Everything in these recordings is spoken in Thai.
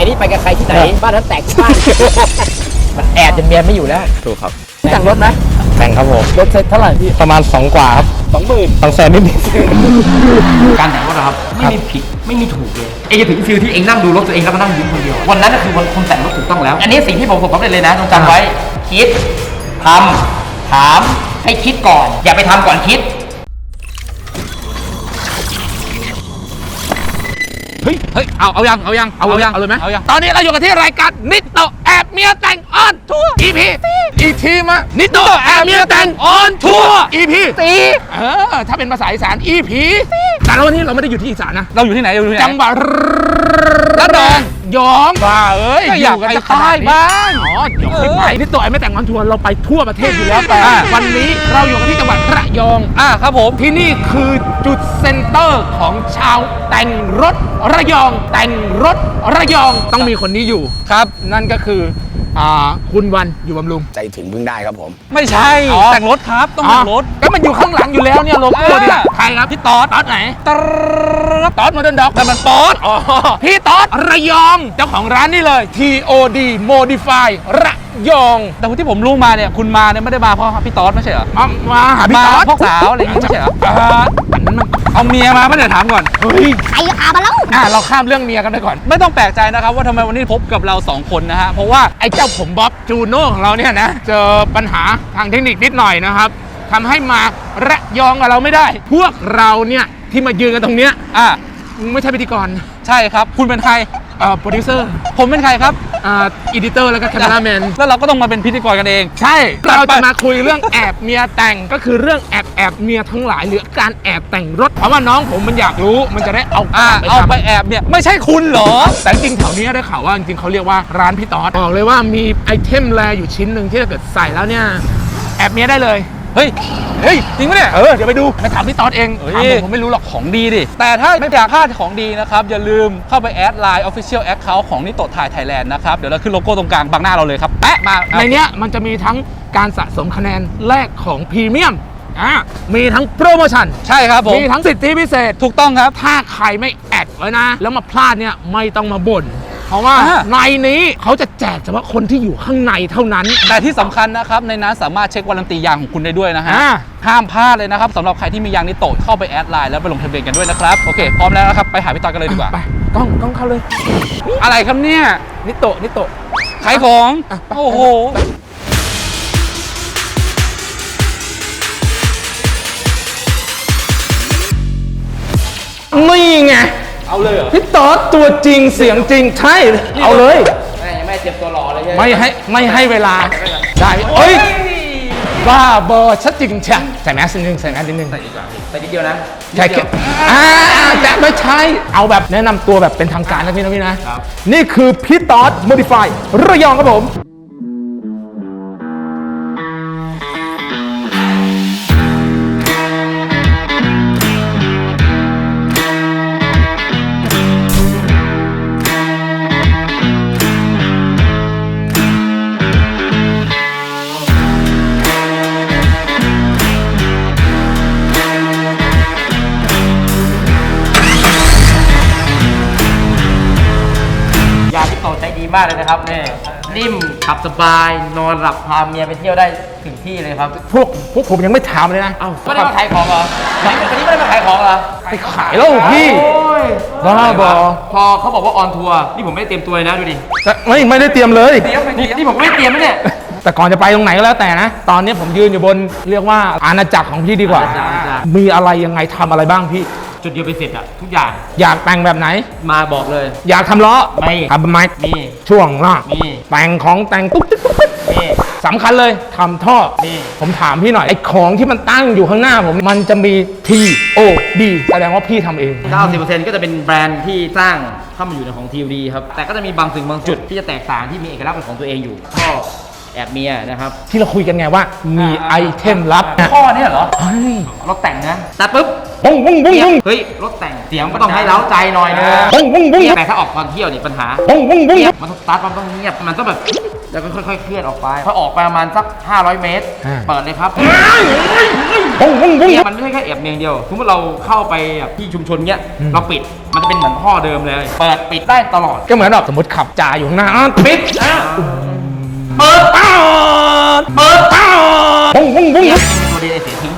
อ้นี่ไปกับใครที่ไหน บ้านนั้นแตกบ้านมันแอดจนเมียไม่อยู่แล้วถูกครับพี่แต่งรถไหมแต่งครับผมรถเซ็ตเท่าไหร่พี่ประมาณ 2 กว่าครับสองหมื่นสองแสนนิดการแต่งรถนะครับไม่มีผิดไม่มีถูกเลยเองจะถึงฟิลที่เองนั่งดูรถตัวเองแล้วมานั่งยิ้มคนเดียววันนั้นน่ะคือวันคนแต่งรถถูกต้องแล้ว อันนี้สิ่งที่ผมผมสำเร็จเลยนะต้องจำไว้คิดทำถามให้คิดก่อน อย่าไปทำก่อนคิด เฮ้ยเฮ้ยเอาเอายังเอายังเอายังเอาเลยไหมเอายังตอนนี้เราอยู่กันที่รายการนิตโตแอบเมียแต่งออนทัวร์ EP อีกทีมานิตโตแอบเมียแต่งออนทัวร์ EP ตีเออถ้าเป็นภาษาอีสาน EP แต่แล้ววันนี้เราไม่ได้อยู่ที่อีสานนะ เราอยู่ที่ไหนอยู่ที่ไหนจังหวัดระนองยองบ้าเอ้ยก็อยากกันไปจะขนาดนี้ใต้บ้างอ๋อเดี๋ยวค่อยไปนิตโตแอบเมียแต่งออนทัวร์เราไปทั่วประเทศอยู่แล้วแต่อ่าวันนี้เราอยู่กันที่จังหวัดระยองอะครับผมที่นี่คือจุดเซ็นเตอร์ของชาวแต่งรถระยอง แต่งรถระยองต้องมีคนนี้อยู่ครับ นั่นก็คือ อ่าคุณวันอยู่บำรุง ใจถึงพึ่งได้ครับผม ไม่ใช่ อ๋อ แต่งรถครับ ต้องแต่งรถก็มันอยู่ข้างหลังอยู่แล้วเนี่ยโลโก้เนี่ยอ่า ใครครับพี่ต๊อดต๊อดไหนต๊อดต๊อดมาเดินด็อกแต่มันป๊อดอ๋อพี่ต๊อดระยองเจ้าของร้านนี่เลย TOD Modify ระยอง แต่ที่ผมรู้มาเนี่ย คุณมาเนี่ยไม่ได้มาเพราะพี่ต๊อดไม่ใช่เหรอ มามาหาพี่มาต๊อดพวกสาวอะไรอย่างงี้ไม่ใช่เหรอ อ่าอันนั้นมันเอาเมียมาไม่ได้ถามก่อน เฮ้ย ใครพามาแล้วอะเราข้ามเรื่องเมียกันไปก่อน ไม่ต้องแปลกใจนะครับว่าทำไมวันนี้พบกับเราสองคนนะฮะ เพราะว่าไอ้เจ้าผมบ๊อบจูโน่ของเราเนี่ยนะ เจอปัญหาทางเทคนิคนิดหน่อยนะครับทำให้มาระยองกับเราไม่ได้ พวกเราเนี่ยที่มายืนกันตรงเนี้ยอะ ไม่ใช่พิธีกร ใช่ครับ คุณเป็นใคร เอ่อโปรดิวเซอร์ผมเป็นใครครับอ่าอีดิเตอร์แล้วก็แคมเปอร์แมนแล้วเราก็ต้องมาเป็นพิธีกรกันเอง ใช่เราจะมาคุยเรื่องแอบเมียแต่งก็คือเรื่องแอบแอบเมียทั้งหลายหรือการแอบแต่งรถเพราะว่าน้องผมมันอยากรู้มันจะได้เอาอะไปเอาทำไปแอบเนี่ยไม่ใช่คุณเหรอ แต่จริงๆแถวนี้ได้ข่าวว่าจริงๆเขาเรียกว่าร้านพี่ต๊อดบอกเลยว่ามีไอเทมแลอยู่ชิ้นหนึ่งที่ถ้าเกิดใส่แล้วเนี่ยแอบเมียได้เลย เฮ้ย เฮ้ย จริงปะเนี่ย เออ เดี๋ยวไปดูไปถามพี่ต๊อดเองเฮ้ยถามผมผมไม่รู้หรอกของดีดิ แต่ถ้าไม่อยากพลาดของดีนะครับ อย่าลืมเข้าไปแอดไลน์ Official Account ของนิโตถ่ายไทยแลนด์นะครับ เดี๋ยวเราขึ้นโลโก้ตรงกลางบังหน้าเราเลยครับแปะมาในเนี้ยมันจะมีทั้งการสะสมคะแนนแรกของพรีเมียมอ่ามีทั้งโปรโมชั่นใช่ครับผมมีทั้งสิทธิพิเศษถูกต้องครับถ้าใครไม่แอดไว้นะ แล้วมาพลาดเนี่ยไม่ต้องมาบ่น เพราะว่าอ่า ในนี้เขาจะแจกเฉพาะคนที่อยู่ข้างในเท่านั้น แต่ที่สำคัญนะครับในนั้นสามารถเช็ควารันตียางของคุณได้ด้วยนะฮะ อ่า ห้ามพลาดเลยนะครับสำหรับใครที่มียางนิโตเข้าไปแอดไลน์แล้วไปลงทะเบียนกันด้วยนะครับ โอเคพร้อมแล้วนะครับ ไปหาพี่ตอนกันเลยดีกว่า ไปกล้องกล้องเข้าเลย อะไรครับเนี่ยนิโตะนิโตะ ขายของ อะไป โอ้โห นี่ไง เอาเลยเหรอพี่ต๊อดตัวจริงเสียงจริงใช่ เอาเลย แม่ยังไม่เตรียมตัวรอเลยใช่ไหมไม่ให้ไม่ให้เวลาได้เอ้ยบ้าบอชัดจริงใช่ใส่แมสนิดนึงใส่แมสนิดนึงใส่นิดเดียวนะใช่แค่อ่าแต่ไม่ใช่ เอาแบบแนะนำตัวแบบเป็นทางการนะพี่นะพี่นะ นี่คือพี่ต๊อด modify ระยองครับผม มากเลยนะครับเนี่ยนิ่มขับสบาย นอนหลับพาเมียไปเที่ยวได้ถึงที่เลยครับพวกพวกผมยังไม่ถามเลยนะเอ้าไม่ได้มาขายของเหรอวันนี้ไม่ได้มาขายของเหรอไปขายแล้วพี่โอ้ยบ้าบอพอเขาบอกว่าออนทัวร์นี่ผมไม่ได้เตรียมตัวเลยนะดูดิแต่ไม่ไม่ได้เตรียมเลยนี่นี่ผมก็ไม่ได้เตรียมนะเนี่ยแต่ก่อนจะไปตรงไหนก็แล้วแต่นะ ตอนนี้ผมยืนอยู่บนเรียกว่าอาณาจักรของพี่ดีกว่าอาณาจักรอาณาจักรมีอะไรยังไงทำอะไรบ้างพี่ จุดเดียวไปเสร็จอะทุกอย่างอยากแต่งแบบไหน มาบอกเลย อยากทำล้อไม่ทำไม้มี ช่วงล่างมี แต่งของแต่งตุ๊กติ๊กตุ๊กติ๊กนี่ สำคัญเลยทำท่อนี่ ผมถามพี่หน่อยไอ้ของที่มันตั้งอยู่ข้างหน้าผมมันจะมี T O D แสดงว่าพี่ทำเอง 90%ก็จะเป็นแบรนด์ที่สร้างเข้ามาอยู่ในของ TUD ครับ แต่ก็จะมีบางสิ่งบางจุดที่จะแตกต่างที่มีเอกลักษณ์เป็นของตัวเองอยู่ก็ แอบเมียนะครับที่เราคุยกันไงว่ามีไอเทมลับนะข้อเนี่ยเหรอเฮ้ยรถแต่งนะแต่ปุ๊บบุ้งบุ้งบุ้งบุ้งเฮ้ยรถแต่งเสียงก็ต้องให้เล้าใจหน่อยนะบุ้งบุ้งบุ้งแต่ถ้าออกตอนเที่ยวเนี่ยปัญหาบุ้งบุ้งบุ้งเงียบมันต้องสตาร์ทมันต้องเงียบมันต้องแบบแล้วก็ค่อยๆเคลื่อนออกไปพอออกไปประมาณสัก 500 เมตร เปิดเลยครับบุ้งบุ้งบุ้งมันไม่ใช่แค่แอบเมียงเดียวสมมติเราเข้าไปแบบที่ชุมชนเนี้ยเราปิดมันจะเป็นเหมือนท่อเดิมเลย เปิดปิดได้ตลอดก็เหมือนแบบสมมติขับจ่าอยู่ข้างหน้าอ้าวปิดอะ เปิดตาเปิดตาบุ้งบุ้งบุ้ง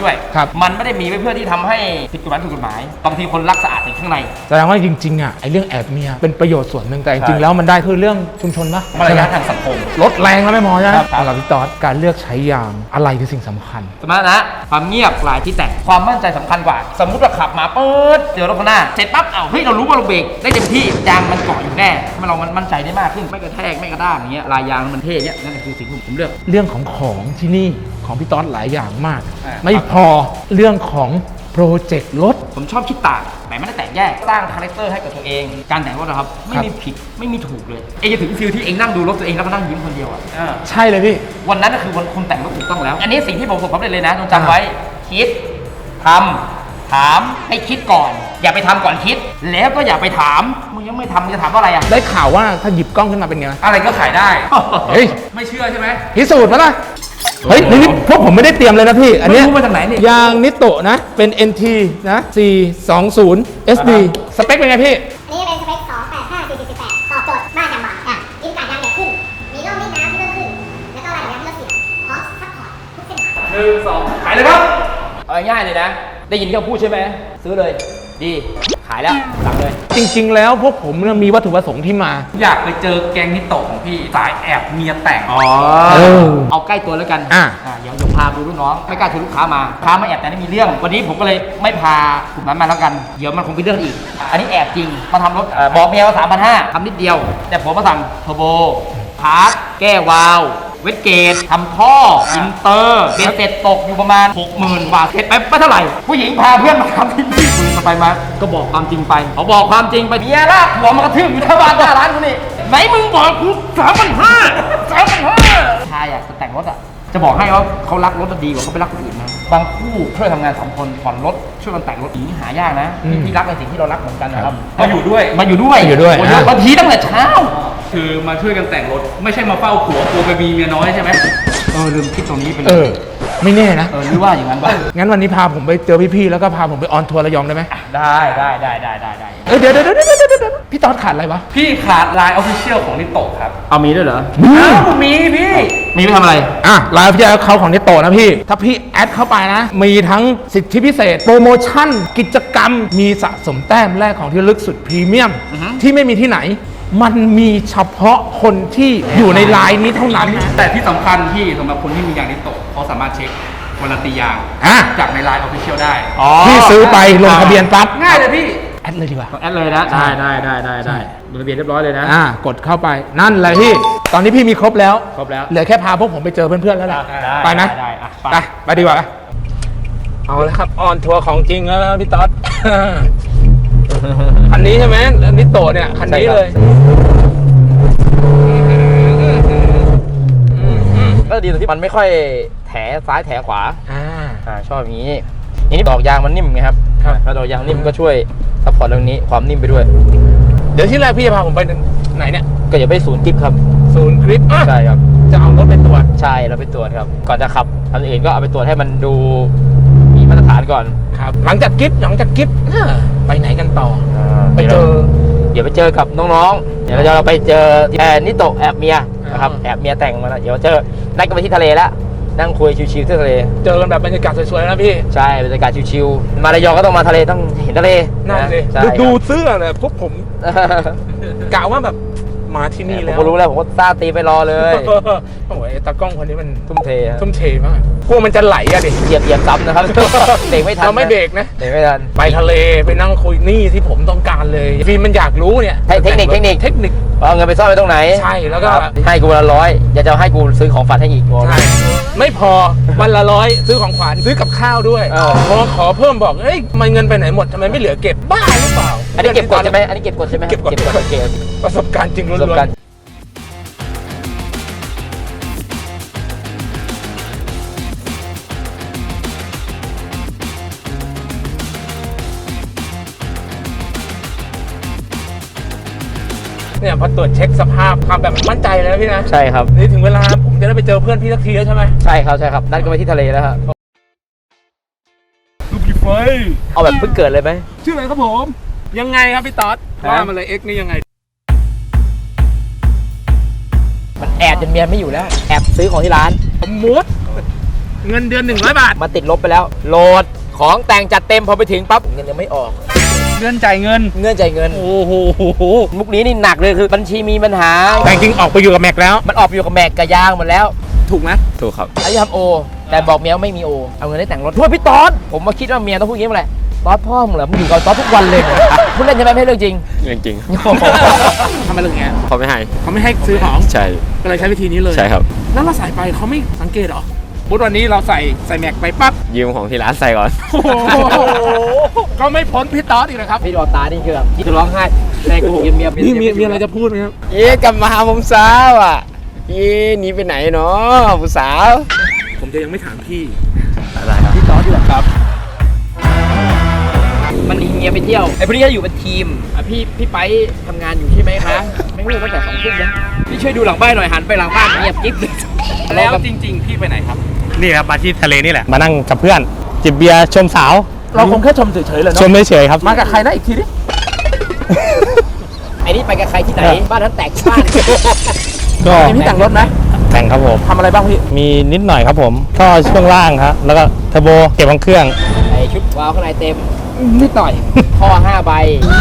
ดีไอเสียทิ้งด้วย ครับ มันไม่ได้มีไว้เพื่อที่ทำให้ผิดกฎหมายถูกกฎหมายบางทีคนรักสะอาดถึงข้างใน แสดงว่าจริงๆอะไอเรื่องแอบเมียเป็นประโยชน์ส่วนหนึ่งแต่จริงๆใช่แล้วมันได้คือเรื่องชุมชนปะมารยาททางสังคม ลดแรงแล้วไม่พอใช่ไหมครับสำหรับพี่ตอดการเลือกใช้ยางอะไรคือสิ่งสำคัญ สมมตินะความเงียบหลายที่แต่งความมั่นใจสำคัญกว่า สมมุติว่าขับมาเปิดเจอรถข้างหน้าเสร็จปั๊บเอ้าเฮ้ยเรารู้ว่าเราเบรกได้เต็มที่ยางมันเกาะอยู่แน่ทำให้เรามันมั่นใจได้มากขึ้นไม่กระแทกไม่กระด้างอย่างเงี้ยลายยางมันเท่เนี่ยนั่นคือสิ่งที่ผมเลือก เรื่องของของที่นี่ ของพี่ตอดหลายอย่างมาก อ่า ไม่พอเรื่องของโปรเจกต์รถ ผมชอบคิดต่างแต่ไม่ได้แตกแยกสร้างคาแรคเตอร์ให้กับตัวเอง การแต่งรถนะครับ ไม่มีผิดไม่มีถูกเลย เองจะถึงฟิลที่เองนั่งดูรถตัวเองแล้วก็นั่งยิ้มคนเดียวอะอ่าใช่เลยพี่ วันนั้นก็คือวันคุณแต่งรถถูกต้องแล้ว อันนี้สิ่งที่ผมประสบความสำเร็จเลยนะจงจำไว้คิดทำถามให้คิดก่อน อย่าไปทำก่อนคิด แล้วก็อย่าไปถามมึงยังไม่ทำมึงจะถามว่าอะไรอะได้ข่าวว่าถ้าหยิบกล้องขึ้นมาเป็นไง อะไรก็ขายได้ เฮ้ย ไม่เชื่อใช่ไหม พิสูจน์มาละ เฮ้ยนี่พวกผมไม่ได้เตรียมเลยนะพี่ อันเนี้ยไม่รู้มาจากไหนเนี่ยยางนิโตะนะ เป็น NT นะ 420 SD สเปคเป็นไงพี่ อันนี้เป็นสเปค285 448ตอบโจทย์บ้านอย่างหวังอะอินการยางใหญ่ขึ้น มีร่องมีน้ำที่เพิ่มขึ้น แล้วก็รายละเอียดที่ลดเสียพร้อมซัพพอร์ตทุกเส้นทาง หนึ่งสองขายเลยครับ เอาง่ายๆเลยนะ ได้ยินที่เขาพูดใช่ไหม ซื้อเลย ดี ขายแล้วสั่งเลย จริง ๆ แล้วพวกผมเนี่ยมีวัตถุประสงค์ที่มา อยากไปเจอแกงนิโตะของพี่สายแอบเมียแต่งอ๋อ เออเอาใกล้ตัวแล้วกันอะ เดี๋ยวเดี๋ยวพาไปดูลูกน้อง ไม่กล้าชวนลูกค้ามาพามาแอบแต่ไม่มีเรื่อง วันนี้ผมก็เลยไม่พากลุ่มนั้นมาแล้วกัน เดี๋ยวมันคงเป็นเรื่องอีก อันนี้แอบจริง มาทำรถเอ่อบอกเมียว่าสามพันห้าทำนิดเดียว แต่ผมมาสั่งเทอร์โบพาร์ทแก้วาล์ว เวทเกตทำท่ออินเตอร์เบ็ดเสร็จตกอยู่ประมาณ 60,000บาทเสร็จไปไม่เท่าไหร่ ผู้หญิงพาเพื่อนมาทำที่นี่คุยกันไปมา ก็บอกความจริงไปเขาบอกความจริงไปเมียลากหัวมากระทืบอยู่หน้าบ้านหน้าร้านกูนี่ไหนมึงบอกกูสามพันห้าสามพันห้าชายอยากจะแต่งรถอะจะบอกให้ว่าเขารักรถดีกว่าเขาไปรักคนอื่นนะ บางคู่ช่วยทำงานสองคนผ่อนรถช่วยกันแต่งรถอย่างนี้หายากนะอืมที่รักในสิ่งที่เรารักเหมือนกันนะครับมาอยู่ด้วย มาอยู่ด้วยอยู่ด้วยโโหอะ บางทีตั้งแต่เช้า คือมาช่วยกันแต่งรถ ไม่ใช่มาเฝ้าผัวกลัวไปมีเมียน้อยใช่ไหมเออลืมคิดตรงนี้ไปเลเอยอ ไม่แน่นะ เออหรือว่าอย่างนั้นวะงั้นวันนี้พาผมไปเจอพี่ๆ แล้วก็พาผมไปออนทัวร์ระยองได้ไหมได้ได้ได้ได้ได้ได้เออเดี๋ยวเดี๋ยวเดี๋ยวเดี๋ยวเดี๋ยวเดี๋ยวพี่ตอดขาดอะไรวะ พี่ขาดไลน์ออฟฟิเชียลของนิโตะครับเอามีด้วยเหรอ อ้าวมีพี่ มีไปทำอะไร อะไลฟ์ที่เขาของนิโตะนะพี่ ถ้าพี่แอดเข้าไปนะ มีทั้งสิทธิพิเศษ โปรโมชั่น กิจกรรม มีสะสมแต้มแรกของที่ระลึกสุดพรีเมียม ที่ไม่มีที่ไหน มันมีเฉพาะคนที่อยู่ในไลน์นี้เท่านั้นแต่ที่สำคัญพี่สำหรับคนที่มียางนิโตะเขาสามารถเช็ควารันตียางอะ จากในไลน์ออฟฟิเชียลได้อ๋อพี่ซื้อไปลงทะเบียนปั๊บง่ายเลยพี่แอดเลยดีกว่า แอดเลยนะ ได้ได้ได้ได้ได้ลงทะเบียนเรียบร้อยเลยนะอ่ากดเข้าไปนั่นแหละพี่ ตอนนี้พี่มีครบแล้ว ครบแล้วเหลือแค่พาพวกผมไปเจอเพื่อนๆแล้วแหละได้ไปนะได้อะไปไปไปดีกว่าเอาเลยครับออนทัวร์ของจริงแล้วนะพี่ต๊อด คันนี้ใช่ไหมอันนี้โตะเนี่ยคันนี้เลยก็ดีตรงที่มันไม่ค่อยแถซ้ายแถขวาอ่าอ่าชอบอย่างนี้อย่างนี้ดอกยางมันนิ่มไงครับครับถ้าดอกยางนิ่มก็ช่วยซัพพอร์ตเรื่องนี้ความนิ่มไปด้วย เดี๋ยวที่แรกพี่จะพาผมไปไหนเนี่ยก็อย่าไปศูนย์กิฟครับ ศูนย์กริปอะใช่ครับจะเอารถไปตรวจใช่เราไปตรวจครับ ก่อนจะขับอันอื่นก็เอาไปตรวจให้มันดู มีมาตรฐานก่อนครับ หลังจากกริปหลังจากกริปอ่าไปไหนกันต่อ ไปเจอ เดี๋ยวไปเจอกับน้องๆ เดี๋ยวเราจะไปเจอแอนนิโตะแอบเมียนะครับอ่าแอบเมียแต่งมาแล้วเดี๋ยวเจอนัดกันไปที่ทะเลแล้วนั่งคุยชิวๆที่ทะเล เจอกันแบบบรรยากาศสวยๆนะพี่ ใช่ บรรยากาศชิวๆ มาระยองก็ต้องมาทะเลต้องเห็นทะเลนั่นสิใช่ดูครับดูเสื้อเลยพวกผมกะว่าแบบ มาที่นี่ผมแล้วก็รู้แล้วผมก็ซาตีไปรอเลย โอ้ยตากล้องคนนี้มันทุ่มเทครับทุ่มเทมากกลัวมันจะไหลอะดิ เหยียบเหยียบซ้ำนะครับ เบรกไม่ทันเราไม่เบรกนะ เบรกไม่ทัน ไปทะเลไปนั่งคุยนี่ที่ผมต้องการเลยฟิล์มมันอยากรู้เนี่ยเทคนิคเทคนิค เทคนิค เอาเงินไปซ่อนไว้ตรงไหนใช่แล้วก็ ครับให้กูวันละร้อยอยากจะให้กูซื้อของฝันให้อีกบอก ใช่ไม่พอวันละร้อยซื้อของขวัญซื้อกับข้าวด้วยเออ พอขอเพิ่มบอกเอ้ยมันเงินไปไหนหมดทำไมไม่เหลือเก็บบ้าหรือเปล่า อันนี้เก็บกดใช่ไหมอันนี้เก็บกดใช่ไหมเก็บกดเก็บกดโอเคประสบการณ์จริงประล้สบวนการณ์ ๆเนี่ยพอตรวจเช็คสภาพความแบบมั่นใจแล้วพี่นะใช่ครับ นี่ถึงเวลาผมจะได้ไปเจอเพื่อนพี่สักทีแล้วใช่ไหมใช่ครับ ใช่ครับ นัดกันไปที่ทะเลแล้วครับ ลูกพี่ไฟเอาแบบเพิ่งเกิดเลยไหมชื่ออะไรครับผม ยังไงครับพี่ต๊อดว่ามาเลยเอ็กนี่ยังไง มันแอบจนเมียไม่อยู่แล้ว แอบซื้อของที่ร้านสมมติเงินเดือน100บาท มาติดลบไปแล้ว โหลดของแต่งจัดเต็มพอไปถึงปั๊บเงินยังไม่ออก เงื่อนจ่ายเงิน เงื่อนจ่ายเงิน โอ้โห มุกนี้นี่หนักเลยคือบัญชีมีปัญหา แต่จริงๆออกไปอยู่กับแม็กแล้ว มันออกไปอยู่กับแมกกับยางหมดแล้ว ถูกไหมถูกครับไอ้ทำโอ แต่บอกเมียว่าไม่มีโอ เอาเงินได้แต่งรถช่วยพี่ตอดผมมาคิดว่าเมียต้องพูดอย่างนี้มาแหละ ตอดพ่อมึงเหรอมึงอยู่กับตอดทุกวันเลยเหรอพูดเล่นใช่ไหมไม่ใช่เรื่องจริง เรื่องจริงทำไมเรื่องเงี้ยเขาไม่ให้เขาไม่ให้ซื้อของใช่ก็เลยใช้วิธีนี้เลยใช่ครับ แล้วเราใส่ไปเขาไม่สังเกตเหรอพุธวันนี้เราใส่ใส่แม็กไปปั๊บยืมของที่ร้านใส่ก่อนโอ้โหก็ไม่พ้นพี่ต๊อดอีกนะครับพี่ดอตานี่คือแบบที่จะร้องไห้ในกูหกเมียนี่มีมีอะไรจะพูดไหมครับเอ๊ะกลับมาหาผมสาวอะเอ๊ะหนีไปไหนเนาะผู้สาว ผมจะยังไม่ถามพี่พี่ตอดอยู่ครับ มันหนีเมียไปเที่ยวไอ้พวกนี้ก็อยู่เป็นทีมอะพี่พี่ไปทำงานอยู่ใช่ไหมคะไม่รู้ตั้งแต่สองทุ่มนะพี่ช่วยดูหลังบ้านหน่อยหันไปหลังบ้านเงียบกิ๊บเลยแล้วจริง ๆ พี่ไปไหนครับ นี่ครับมาที่ทะเลนี่แหละ มานั่งกับเพื่อน จิบเบียร์ชมสาว เราคงแค่ชมเฉยๆเลยชเนาะมเฉยๆครับ มากับใครนะอีกทีดิไอ้นี่ไปกับใครที่ไหน บ้านนั้นแตกบ้านก็มีพี่แต่งรถไหม แต่งครับผม ทำอะไรบ้างพี่มีนิดหน่อยครับผมท่อช่วงล่างครับแล้วก็เทอร์โบเก็บของเครื่อง ไอ้ชุดวาล์วข้างในเต็ม นิดหน่อย ท่อ5ใบ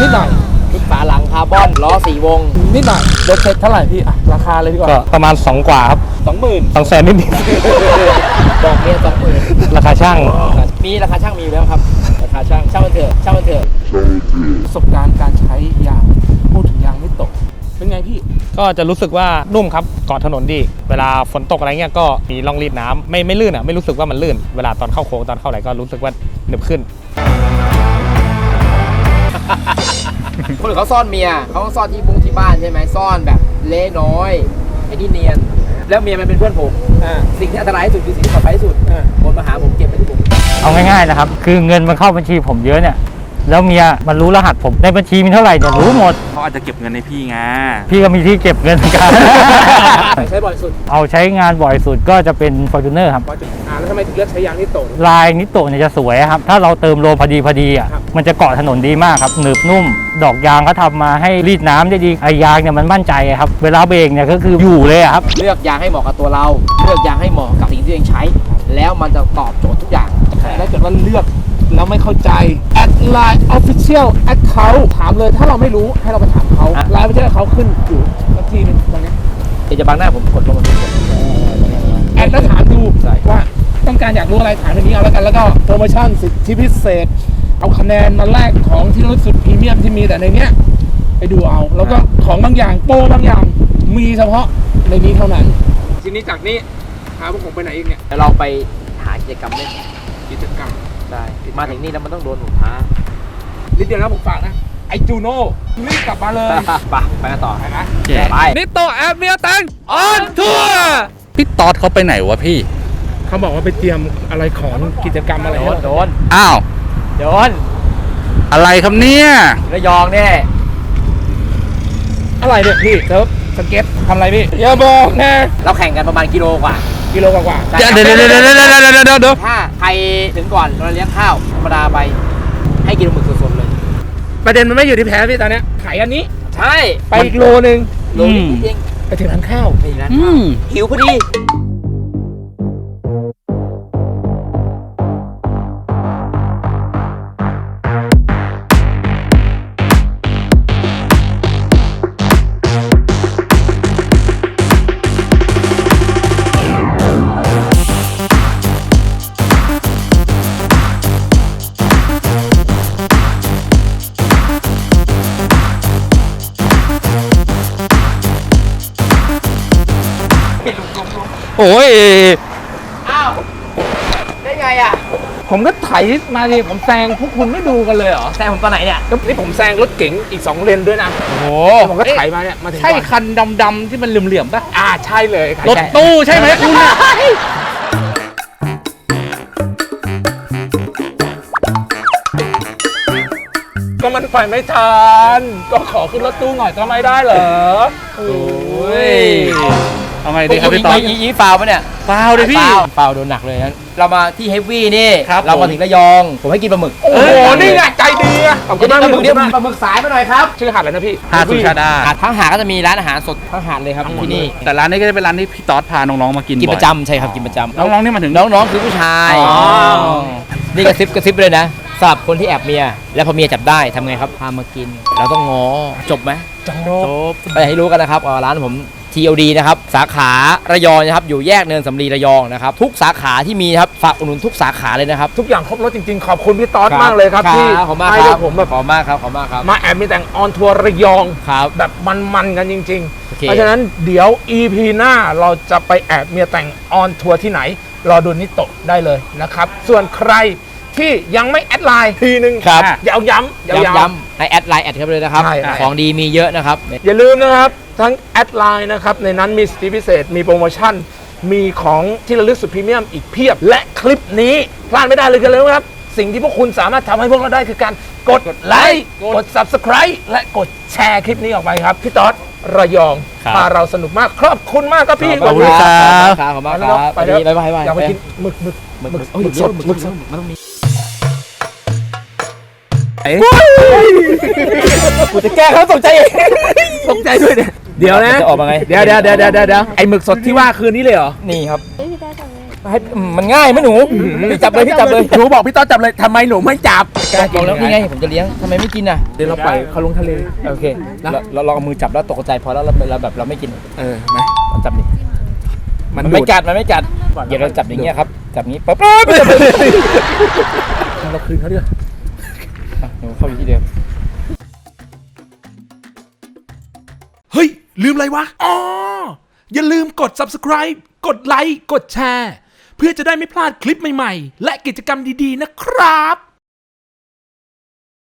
นิดหน่อย ชุดฝาหลังคาร์บอน ล้อสี่วง นิดหน่อยรถเซ็ตเท่าไหร่พี่อะราคาเลยดีกว่าก็ประมาณ 2 กว่าครับสองหมื่นสองแสนนิดบอกเมียสองหมื่นๆ ราคาช่าง มีราคาช่างมีอยู่แล้วครับ ราคาช่างช่างมันเถอะช่างมันเถอะ ประสบการณ์การใช้ยางพูดถึงยางไม่ตก เป็นไงพี่ ก็จะรู้สึกว่านุ่มครับเกาะถนนดี เวลาฝนตกอะไรเงี้ยก็มีร่องรีดน้ำไม่ไม่ลื่นอะไม่รู้สึกว่ามันลื่น เวลาตอนเข้าโค้งตอนเข้าอะไรก็รู้สึกว่าหนึบขึ้น คนอื่นเขาซ่อนเมียเขาต้องซ่อนที่บุ้งที่บ้านใช่ไหมซ่อนแบบเละน้อยไอ้นี่เนียน แล้วเมียมันเป็นเพื่อนผมอ่าสิ่งที่อันตรายที่สุดคือสิ่งที่ปลอดภัยที่สุดอ่าคนมาหาผมเก็บไว้ที่ผมเอาง่ายๆนะครับ คือเงินมันเข้าบัญชีผมเยอะเนี่ย แล้วเมียมันรู้รหัสผมในบัญชีมีเท่าไหร่เนี่ยรู้หมด เขาอาจจะเก็บเงินในพี่ไงพี่ก็มีที่เก็บเงินเหมือนกัน ใช้บ่อยสุดเอาใช้งานบ่อยสุดก็จะเป็น f o r t u n e r ครับอ่าแล้วทำไมถึงเลือกใช้ยางที่โตกลายนิโตะเนี่ยจะสวยครับ ถ้าเราเติมโลพอดีพอดีอะ ครับ มันจะเกาะถนนดีมากครับ หนึบนุ่ม ดอกยางเขาทำมาให้รีดน้ำได้ดีไอยางเนี่ยมันมั่นใจครับ เวลาเบรกเนี่ยก็คืออยู่เลยอะครับ เลือกยางให้เหมาะกับตัวเรา เลือกยางให้เหมาะกับสิ่งที่ตัวเองใช้ แล้วมันจะตอบโจทย์ทุกอย่างถ้าเกิดว่าเลือก แล้วไม่เข้าใจ แอดไลน์ official account ถามเลยถ้าเราไม่รู้ให้เราไปถามเขาอะไลน์ official account ขึ้นอยู่สักทีหนึงตรงเนี้ยเดี๋ยวจะบังหน้าผมกดลงมาแอดแล้วถามดูใช่ว่าต้องการอยากรู้อะไรถามทางนี้เอาแล้วกันแล้วก็โปรโมชั่นสิทธิพิเศษ เอาคะแนนมาแลกของที่รู้สึกพรีเมียมที่มีแต่ในเนี้ยไปดูเอา แล้วก็ของบางอย่างโปรบางอย่างมีเฉพาะในนี้เท่านั้น ทีนี้จากนี้พาพวกผมไปไหนอีกเนี่ยเดี๋ยวเราไปหากิจกรรมเล่นกิจกรรม ได้ มาถึงนี่แล้วมันต้องโดนผมท้านิดเดียวนะผมฝากนะ ไอจูโน่รีบกลับมาเลย ไปไปกันต่อไปนะไปนิโตแอปเมียแตงออนทัวร์พี่ตอดเขาไปไหนวะพี่ เขาบอกว่าไปเตรียมอะไรของกิจกรรมอะไรโดให้นเราโดนอ้าวโดนอะไรครับเนี่ยระยองเนี่ยอะไรเนี่ยพี่เซิร์ฟสเก็ตทำอะไรพี่อย่าบอกนะเราแข่งกันประมาณกิโลกว่า กิโลกว่าๆเดี๋ยวเดี๋ยวเดี๋ยวเดี๋ยวเดี๋ยวเดี๋ยวเดี๋ยวเดี๋ยวถ้าใครถึงก่อนเราเลี้ยงข้าวธรรมดาไป ให้กินหมึกสดๆเลย ประเด็นมันไม่อยู่ที่แพ้พี่ตอนเนี้ยขายอันนี้ใช่ไปอีกโลนึงโลนิดเองไปถึงร้านข้าวไม่ร้านอืข้าวมหิวพอดี โอ้ย อ้าว ได้ไงอะ ผมก็ไถมาดิผมแซงพวกคุณไม่ดูกันเลยเหรอแต่ผมตอนไหนเนี่ย แล้วนี่ผมแซงรถเก๋งอีก 2 เลนด้วยนะโอ้ผมก็ไถมาเนี่ยมาถึงใช่ก่อนคันดำๆที่มันเหลื่อมๆป่ะ อ่าใช่เลยขายรถใช่ตู้ใช่ไหมคุณอะก็มันไปไม่ทันก็ขอขึ้นรถตู้หน่อยก็ไม่ได้เหรอโอ้ย เอาไงดีครับพี่ต๊อดอีอีฟาวปะเนี่ยฟาวเลยพี่ฟาวฟาวโดนหนักเลยนะเรามาที่เฮฟวี่นี่ ครับเราผมมาถึงระยอง ผมให้กินปลาหมึก โอ้โห นี่ไงใจดีอะขอบคุณมากปลาพี่หมึกเดี๋ยวขอบคุณมากปลาหมึกสายมาหน่อยครับ ชื่อหาดอะไรนะพี่ หาดสุชาดาหาดทั้งหาดก็จะมีร้านอาหารสดทั้งหาดเลยครับที่นี่ แต่ร้านนี้ก็จะเป็นร้านที่พี่ต๊อดพาน้องๆมากินกินบ่ปอยระจำใช่ครับกินประจำน้องๆนี่มาถึงน้องๆคือผู้ชายอ๋อนี่กระซิบกระซิบเลยนะสำหรับคนที่แอบเมีย แล้วพอเมียจับได้ทำไงครับพามากิน เราต้องง้อจบไหมจบไปให้รู้กันนะครับอ่าร้านผม TOD นะครับสาขาระยองนะครับอยู่แยกเนินสำลีระยองนะครับทุกสาขาที่มีนะครับฝากอุดหนุนทุกสาขาเลยนะครับ ทุกอย่างครบรถจริงๆ ขอบคุณพี่ต๊อดมากเลยครับที่ขอบคุณมากให้คพรัวบกผมแบบขอบคุณมากครับขอบคุณมากครับมาแอบมีแต่งออนทัวร์ระยองครับแบบมันๆกันจริงโอๆเคเพราะฉะนั้นเดี๋ยว EP หน้าเราจะไปแอบเมียแต่งออนทัวร์ที่ไหนรอดูนิโตะได้เลยนะครับ ส่วนใคร ที่ยังไม่แอดไลน์ทีนึงครับย้ำย้ำย้ำย้ำ ย้ำให้แอดไลน์แอดเข้าไปเลยนะครับ ใช่ใช่ ของดีมีเยอะนะครับ อย่าลืมนะครับ ทั้งแอดไลน์นะครับ ในนั้นมีสิทธิพิเศษ มีโปรโมชั่น มีของที่ระลึกสุดพรีเมียมอีกเพียบ และคลิปนี้พลาดไม่ได้เลยกันเลยครับ สิ่งที่พวกคุณสามารถทำให้พวกเราได้คือการกดไลค์กด Subscribe และกดแชร์คลิปนี้ออกไปครับ พี่ต๊อดระยองครับ พาเราสนุกมากขอบคุณมากครับพี่ขอบคุณครับขอบคุณมากไปคแล้วรับไปแล้วบ๊ายบายบ๊ายบาย อยากไปกินหมึกหมึกหมึกหมึกหมึกหมึกสดหมึกสด มันต้องมี กูจะแก้เขาตกใจเองตกใจด้วยเนี่ยเดี๋ยวนะจะออกมาไง เดี๋ยวเดี๋ยวเดี๋ยวเดี๋ยวเดี๋ยวไอหมึกสดที่ว่าคืนนี้เลยเหรอ นี่ครับให้อืมมันง่ายไหมหนูพี่จับเลยพี่จับเลยหนูบอกพี่ต้อจับเลยทำไมหนูไม่จับบอกแล้วนี่ไงผมจะเลี้ยงทำไมไม่กินอะเดี๋ยวเราปล่อยเขาลงทะเลโอเคเราเราลองเอามือจับแล้วตกใจพอแล้วเราเราแบบเราไม่กินเออไหมเราจับดิมันมันไม่ไม่กัดมันไม่กัดเดี๋ยวเราจับอย่างเงี้ยครับจับอย่างงี้ปั๊บเราคืนเขาดีกว่า เข้าไปที่เดิมเฮ้ย ลืมอะไรวะ อ๋อ อย่าลืมกด subscribe กดไลค์ กดแชร์ เพื่อจะได้ไม่พลาดคลิปใหม่ ๆ และกิจกรรมดี ๆ นะครับ